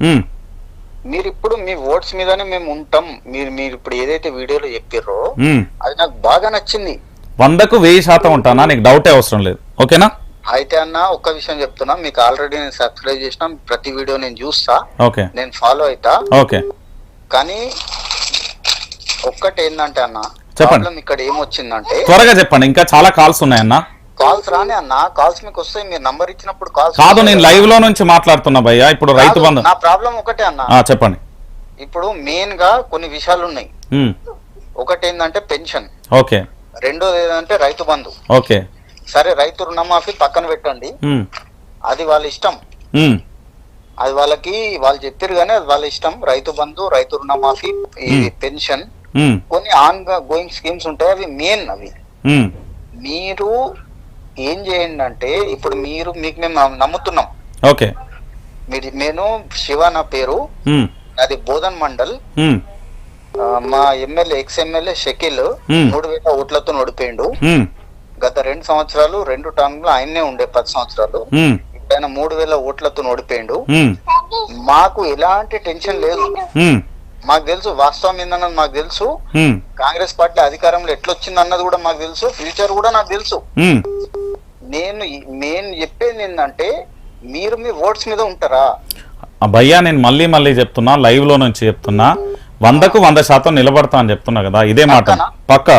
ఉమ్, మీరు ఇప్పుడు మీ ఓట్స్ మీదనే మేము ఉంటాం. మీరు మీరు ఇప్పుడు ఏదైతే వీడియోలో చెప్పారో ఉమ్. అది నాకు బాగా నచ్చింది. వందకు వెయ్యి శాతం ఉంటానా? నీకు డౌటే అవసరం లేదు. ఓకేనా? అయితే అన్న ఒక్క విషయం చెప్తున్నా. మీకు ఆల్రెడీ నేను సబ్స్క్రైబ్ చేసిన ప్రతి వీడియో నేను చూస్తా. ఓకే. నేను ఫాలో అవుతా ఓకే. కానీ ఒక్కటి ఏంటంటే అన్న చెప్పండి. ఇక్కడ ఏమొచ్చిందంటే త్వరగా చెప్పండి. ఇంకా చాలా కాల్స్ ఉన్నాయన్న. కాల్స్ రానే అన్న. కాల్స్ మీకు వస్తాయి మీరు నంబర్ ఇచ్చినప్పుడు కాల్స్ కాదు నేను లైవ్లో నుంచి మాట్లాడుతున్నా భయ్యా. ఇప్పుడు రైతు బంధు. నా ప్రాబ్లం ఒకటే అన్న. చెప్పండి. ఇప్పుడు మెయిన్గా కొన్ని విషయాలు ఉన్నాయి. ఒకటి ఏంటంటే పెన్షన్ ఓకే. రెండోది ఏంటంటే రైతు బంధు. ఓకే. సరే రైతు రుణమాఫీ పక్కన పెట్టండి. ఉమ్, అది వాళ్ళ ఇష్టం. ఉమ్, అది వాళ్ళకి వాళ్ళు చెప్పారు కానీ అది వాళ్ళ ఇష్టం. రైతు బంధు రైతు రుణమాఫీ ఈ Hmm. పెన్షన్ ఉమ్, కొన్ని ఆన్ గోయింగ్ స్కీమ్స్ ఉంటాయి. అవి మెయిన్ అవి. మీరు ఏం చేయండి అంటే ఇప్పుడు మీరు మీకు మేము నమ్ము- నమ్ముతున్నాం. ఓకే. మీరు నేను శివ నా పేరు. అది బోధన్ మండల్. మా ఎమ్మెల్యే ఎక్స్ ఎమ్మెల్యే షకీల్. మూడు వేల ఓట్లతో ఓడిపోయిండు గత రెండు సంవత్సరాలు రెండు టర్మ్లు ఆయన్నే ఉండే పది సంవత్సరాలు. ఆయన మూడు వేల ఓట్లతో ఓడిపోయిండు మాకు ఎలాంటి టెన్షన్ లేదు. మాకు తెలుసు వాస్తవం ఏందన్నది మాకు తెలుసు. కాంగ్రెస్ పార్టీ అధికారంలో ఎట్లొచ్చింది అన్నది కూడా మాకు తెలుసు. ఫ్యూచర్ కూడా నాకు తెలుసు. నేను నేను చెప్పేది ఏంటంటే మీరు మీ ఓట్స్ మీద ఉంటారా? ఆ భయ్యా నేను మళ్ళీ మళ్ళీ చెప్తున్నా లైవ్లో నుంచి చెప్తున్నా. వందకు వంద శాతం నిలబడతా అని చెప్తున్నా కదా ఇదే మాట? పక్క.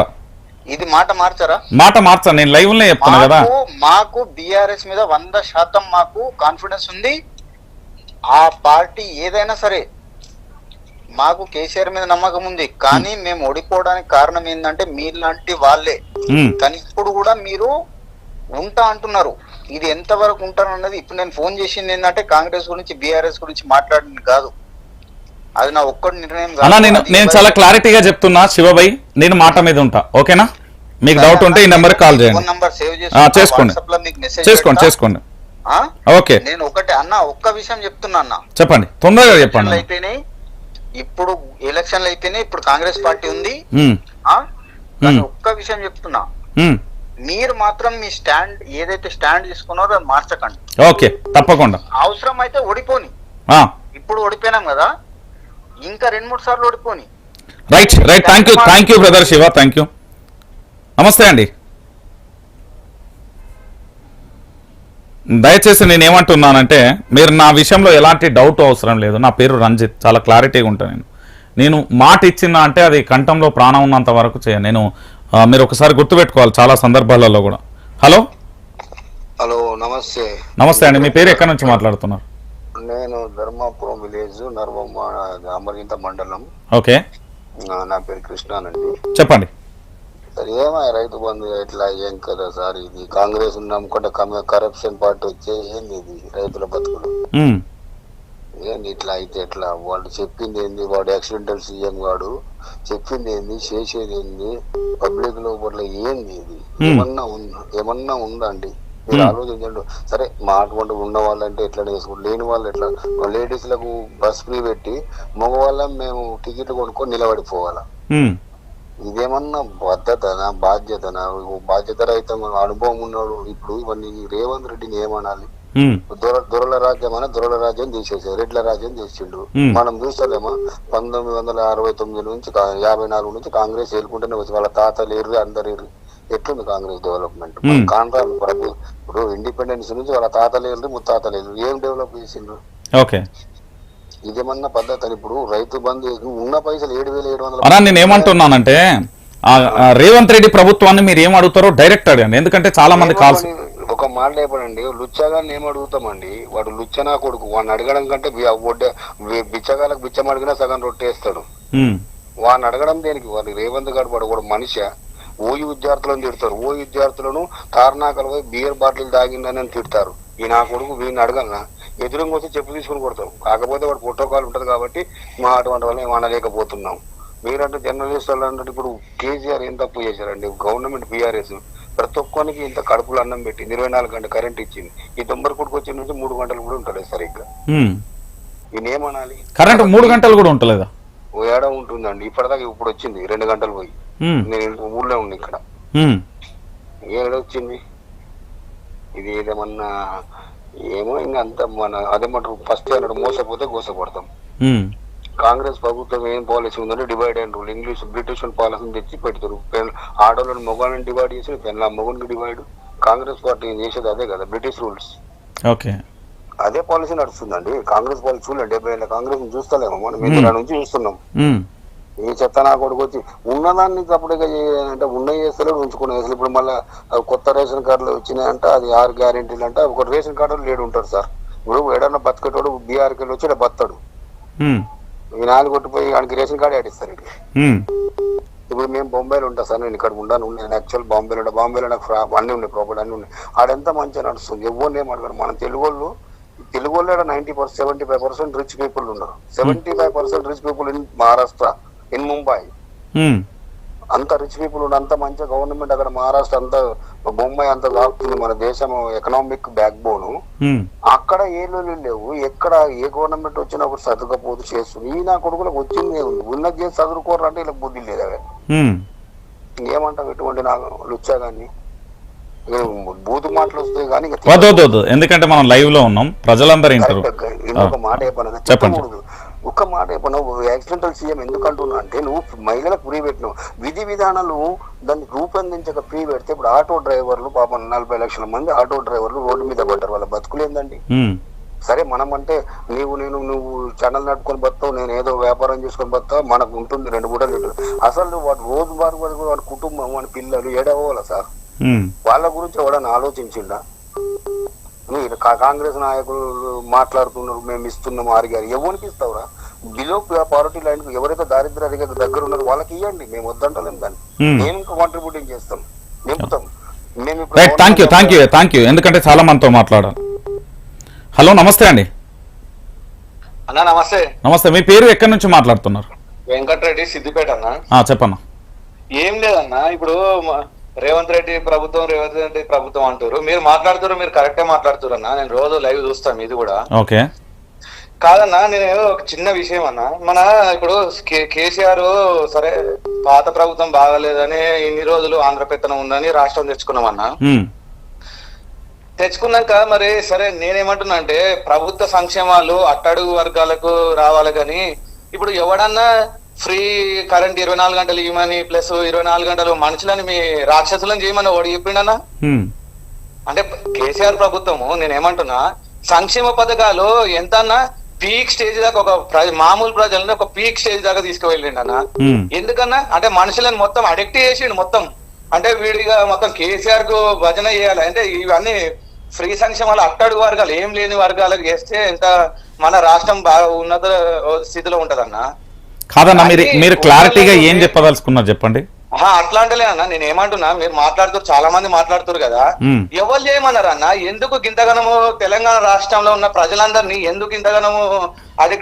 ఇది మాట మార్చారా? మాట మార్చా నేను లైవ్లో చెప్తున్నా కదా. మాకు బిఆర్ఎస్ మీద వంద శాతం మాకు కాన్ఫిడెన్స్ ఉంది. ఆ పార్టీ ఏదైనా సరే మాకు కేసీఆర్ మీద నమ్మకం ఉంది. కానీ మేము ఓడిపోవడానికి కారణం ఏంటంటే మీలాంటి వాళ్ళే. కానీ ఇప్పుడు కూడా మీరు ఉంటా అంటున్నారు. ఇది ఎంత వరకు ఉంటారు అన్నది ఇప్పుడు నేను ఫోన్ చేసింది ఏంటంటే కాంగ్రెస్ గురించి బీఆర్ఎస్ గురించి మాట్లాడింది కాదు. అది నా ఒక్కటి నిర్ణయం. అలా నేను నేను చాలా క్లారిటీగా చెప్తున్నా శివభయ్ నేను మాట మీద ఉంటా. ఓకేనా? మీకు డౌట్ ఉంటే ఈ నెంబర్ కాల్ చేయండి. నంబర్ సేవ్ చేసుకోండి. చేసుకోండి. చేసుకోండి? ఓకే. నేను ఒకటే అన్న ఒక్క విషయం చెప్తున్నా అన్న. చెప్పండి. తొందరగా చెప్పండి అయిపోయినాయి ఇప్పుడు ఎలక్షన్లు అయిపోయినాయి ఇప్పుడు కాంగ్రెస్ పార్టీ ఉంది. ఒక్క విషయం చెప్తున్నా. మీరు మాత్రం మీ స్టాండ్ ఏదైతే స్టాండ్ తీసుకున్నారో అది మార్చకండి. ఓకే తప్పకుండా. అవసరం అయితే ఓడిపోని ఇప్పుడు ఓడిపోయినాం కదా ఇంకా రెండు మూడు సార్లు ఓడిపోని. Right right thank you thank you brother Shiva thank you నమస్తే అండి. దయచేసి నేను ఏమంటున్నానంటే మీరు నా విషయంలో ఎలాంటి డౌట్ అవసరం లేదు. నా పేరు రంజిత్. చాలా క్లారిటీగా ఉంటాను నేను. నేను మాట ఇచ్చిన అంటే అది కంఠంలో ప్రాణం ఉన్నంత వరకు చేయను నేను మీరు ఒకసారి గుర్తుపెట్టుకోవాలి చాలా సందర్భాలలో కూడా. హలో? హలో నమస్తే. నమస్తే అండి. మీ పేరు ఎక్కడి నుంచి మాట్లాడుతున్నారు? నేను ధర్మాపురం విలేజ్ నర్మమ్మ అమరింత మండలం. ఓకే. నా- పేరు కృష్ణానండి. చెప్పండి. సార్ ఏమై రైతు బంధు ఇట్లా ఏం కదా సార్ ఇది? కాంగ్రెస్ నమ్ముకుంటే కరప్షన్ పార్టీ వచ్చే ఏంది ఇది రైతుల బతుకులు. ఏంది ఇట్లా అయితే ఎట్లా? వాళ్ళు చెప్పింది ఏంది? వాడు యాక్సిడెంటల్ సీఎం వాడు. చెప్పింది ఏంది? చేసేది ఏంది? పబ్లిక్లో పట్ల ఏంది ఇది? ఏమన్నా ఉందా? ఏమన్నా ఉందా అండి? మీరు ఆలోచించండి. సరే మా అటువంటి ఉన్న వాళ్ళంటే ఎట్లా చేసుకుంటారు లేని వాళ్ళు ఎట్లా? లేడీస్లకు బస్ ఫ్రీ పెట్టి మగవాళ్ళం మేము టికెట్ కొనుక్కొని నిలబడిపోవాలా? ఇదేమన్నా పద్ధతనా? బాధ్యతనా? బాధ్యత రహిత అనుభవం ఉన్నాడు ఇప్పుడు ఇవన్నీ రేవంత్ రెడ్డిని ఏమనాలి? దొర దొరల రాజ్యం అనే దొరల రాజ్యం తీసేసారు రెడ్ల రాజ్యం చేసిండు. మనం చూస్తలేమా? పంతొమ్మిది వందల అరవై తొమ్మిది నుంచి యాభై నాలుగు నుంచి కాంగ్రెస్ ఏలుకుంటూనే వచ్చి వాళ్ళ తాతలు ఎర్రి అందరు ఎర్రి ఎట్లుంది కాంగ్రెస్ డెవలప్మెంట్. కాంట్రాక్ట్ ఇప్పుడు ఇండిపెండెన్స్ నుంచి వాళ్ళ తాతలు ఎర్రి ముత్తాతలు ఎర్రి ఏం డెవలప్ చేసిండ్రు? ఓకే. ఇదేమన్నా పద్ధతి ఇప్పుడు రైతు బంధు ఉన్న పైసలు ఏడు వేల ఏడు వందల నేను ఏమంటున్నానంటే రేవంత్ రెడ్డి ప్రభుత్వాన్ని మీరు ఏం అడుగుతారో డైరెక్ట్ అడగండి. ఎందుకంటే చాలా మంది కాల్స్ మాట లేపడండి లుచ్చగాన్ని ఏం అడుగుతామండి? వాడు లుచ్చనా కొడుకు. వాడిని అడగడం కంటే బి- బిచ్చగాలకు బిచ్చం అడిగినా సగం రొట్టేస్తాడు వాడిని అడగడం దేనికి? వాడు రేవంత్ గారు వాడు కూడా మనిషి. ఓయి విద్యార్థులను తిడతారు. ఓ విద్యార్థులను తార్నాకలు పోయి బియర్ బాటిల్ తాగిందని తిడతారు. ఈ నా కొడుకు వీడిని అడగలనా? ఎదురుగా వచ్చి చెప్పు తీసుకుని కొడతారు. కాకపోతే వాడు ప్రోటోకాల్ ఉంటది కాబట్టి మా అటువంటి వల్ల ఏం అనలేకపోతున్నాం. మీరంటే జర్నలిస్ట్ వాళ్ళు అంటే ఇప్పుడు కేసీఆర్ ఏం తప్పు చేశారండి? గవర్నమెంట్ బీఆర్ఎస్. ప్రతి ఒక్కరికి ఇంత కడుపులో అన్నం పెట్టి ఇరవై నాలుగు గంటల కరెంట్ ఇచ్చింది. ఈ తొంభై కొడుకు వచ్చిన నుంచి మూడు గంటలు కూడా ఉంటాడు సరిగ్గా. ఈయన ఏమనాలి? కరెంట్ మూడు గంటలు కూడా ఉంటలేదా? ఓ ఏడా ఉంటుందండి. ఇప్పటిదాకా ఇప్పుడు వచ్చింది. రెండు గంటలు పోయి. నేను ఊళ్ళో ఉన్నా ఇక్కడ. ఏడొచ్చింది ఇది ఏదేమన్నా ఏమో ఇంకా అంత మన అదే మాట ఫస్ట్ అన్నాడు మోసపోతే గోసపడతాం కాంగ్రెస్ ప్రభుత్వం ఏం పాలసీ ఉందంటే divide and rule English British పాలసీని తెచ్చి పెడతారు. ఆడోళ్ళని మొగాళ్ళని డివైడ్ చేసి పెళ్ళ మొగునికి డివైడ్ కాంగ్రెస్ పార్టీ చేసేది అదే కదా బ్రిటిష్ రూల్స్ ఓకే. అదే పాలసీ నడుస్తుందండి. కాంగ్రెస్ పాలసీ చూడండి డెబ్బై ఏళ్ళ కాంగ్రెస్ చూస్తలేము. మనం మీద నుంచి చూస్తున్నాం. ఈ చెత్త నా కొడుకు వచ్చి ఉన్నదాన్ని తప్పుడుగా అంటే ఉన్న చేస్తలేడు ఉంచుకునే అసలు ఇప్పుడు మళ్ళీ కొత్త రేషన్ కార్డులు వచ్చినాయంట అది ఆరు గ్యారెంటీలు అంటే. ఒక రేషన్ కార్డు లేడు ఉంటారు సార్. ఇప్పుడు ఏడన్నా బతికేటోడు బీఆర్కి వచ్చి బతాడు. నాలుగు కొట్టిపోయి ఆయనకి రేషన్ కార్డు ఆడిస్తారు ఇప్పుడు మేము బొంబాయిలో ఉంటా సార్ నేను ఇక్కడ ఉండాను నేను యాక్చువల్ బాంబేలో ఉంటా బాంబేలో నాకు అన్నీ ఉన్నాయి ప్రాపర్టీ అన్నీ ఉన్నాయి ఆడెంత మంచిగా నడుస్తుంది ఎవరిని ఏం అడగరు. మన తెలుగు వాళ్ళు తెలుగు వాళ్ళు ninety percent seventy five percent rich people ఉన్నారు seventy five percent rich people in Maharashtra in Mumbai అంత రిచ్ పీపుల్ అంత మంచిగా గవర్నమెంట్ అక్కడ మహారాష్ట్ర అంత బొంబాయి అంత దాపుతుంది మన దేశం ఎకనామిక్ బ్యాక్ బోన్. అక్కడ ఏ లోన్లు లేవు. ఎక్కడ ఏ గవర్నమెంట్ వచ్చినా ఒకటి చదువుకపోతే చేస్తుంది. ఈ నా కొడుకులకు వచ్చింది ఏముంది? ఉన్నది చేసి చదువుకోరు అంటే వీళ్ళకి బుద్ధి లేదా? ఉమ్. ఇంకేమంటావు ఎటువంటి నాకు లుచ్చా కానీ బూతు మాటలు వస్తాయి కానీ ఎందుకంటే మనం లైవ్లో ఉన్నాం. ప్రజలందరూ ఇంకొక మాట చెప్పండి. ఒక్క మాట చెప్పను యాక్సిడెంటల్ సీఎం ఎందుకు అంటున్నా అంటే నువ్వు మహిళలకు ఫ్రీ పెట్టినావు. విధి విధానాలు దాన్ని రూపొందించక ఫ్రీ పెడితే ఇప్పుడు ఆటో డ్రైవర్లు పాపం నలభై లక్షల మంది ఆటో డ్రైవర్లు రోడ్డు మీద పడ్డారు వాళ్ళ బతుకులేందండి సరే మనం అంటే నీవు నేను నువ్వు ఛానల్ నడుపుకొని బతావు నేను ఏదో వ్యాపారం చేసుకొని బతావు మనకు ఉంటుంది రెండు పూటలు అసలు వాడు రోజు వరకు వాడి కుటుంబం వాడి పిల్లలు ఏడవాలా సార్? వాళ్ళ గురించి ఎవడన్నా ఆలోచించిండా? కాంగ్రెస్ నాయకులు మాట్లాడుతున్నారు మేము ఇస్తున్నాం ఆరిగారు. ఎవరికి ఇస్తావురా బిలో పావర్టీ లైన్ ఎవరైతే దారిద్ర్య రేఖ దగ్గర ఉన్నారో వాళ్ళకి ఇవ్వండి మేము వద్దంటలేం దాన్ని. మేము ఇంకా కాంట్రిబ్యూటింగ్ చేస్తాం. నింపుతాం. మేము ఇప్పుడు right thank you thank you thank you ఎందుకంటే చాలా మందితో మాట్లాడాలి హలో నమస్తే అండి. అన్న నమస్తే. నమస్తే. మీ పేరు ఎక్కడి నుంచి మాట్లాడుతున్నారు? వెంకటరెడ్డి సిద్దిపేట అన్న. ఆ, చెప్పన్న. ఏం లేదన్న ఇప్పుడు రేవంత్ రెడ్డి ప్రభుత్వం రేవంత్ రెడ్డి ప్రభుత్వం అంటారు మీరు మాట్లాడుతారు మీరు కరెక్టే మాట్లాడుతారు అన్న నేను రోజు లైవ్ చూస్తాను ఇది కూడా. ఓకే. కాదన్నా నేను ఒక చిన్న విషయం అన్న. మన ఇప్పుడు కేసీఆర్ సరే పాత ప్రభుత్వం బాగాలేదని ఇన్ని రోజులు ఆంధ్ర పెత్తనం ఉందని రాష్ట్రం తెచ్చుకున్నామన్నా తెచ్చుకున్నాక మరి సరే నేనేమంటున్నా అంటే ప్రభుత్వ సంక్షేమాలు అట్టడుగు వర్గాలకు రావాలి కానీ ఇప్పుడు ఎవడన్నా ఫ్రీ కరెంట్ ఇరవై నాలుగు గంటలు ఇవ్వమని ప్లస్ ఇరవై నాలుగు గంటలు మనుషులని మీ రాక్షసులను చేయమని వాడు చెప్పిండన్నా? ఉమ్, అంటే కేసీఆర్ ప్రభుత్వము నేనేమంటున్నా సంక్షేమ పథకాలు ఎంతన్నా పీక్ స్టేజ్ దాకా ఒక మామూలు ప్రజలని ఒక పీక్ స్టేజ్ దాకా తీసుకువెళ్ళిండు అన్న ఎందుకన్నా? అంటే మనుషులను మొత్తం అడిక్ట్ చేసిండు మొత్తం. అంటే వీడిగా మొత్తం కేసీఆర్కు భజన చేయాలి. అంటే ఇవన్నీ ఫ్రీ సంక్షేమాలు అట్టడుగు వర్గాలు ఏం లేని వర్గాలకు చేస్తే ఎంత మన రాష్ట్రం బాగా ఉన్నత స్థితిలో ఉంటదన్న. కాదన్న మీరు మీరు క్లారిటీగా ఏం చెప్పదలుచుకున్నారు చెప్పండి. ఆహా, అట్లా అంటలే అన్న నేను ఏమంటున్నా మీరు మాట్లాడుతారు చాలా మంది మాట్లాడుతారు కదా. ఎవరు చేయమన్నారు అన్న ఎందుకు గింతగనము తెలంగాణ రాష్ట్రంలో ఉన్న ప్రజలందరినీ ఎందుకు ఇంతగనము అది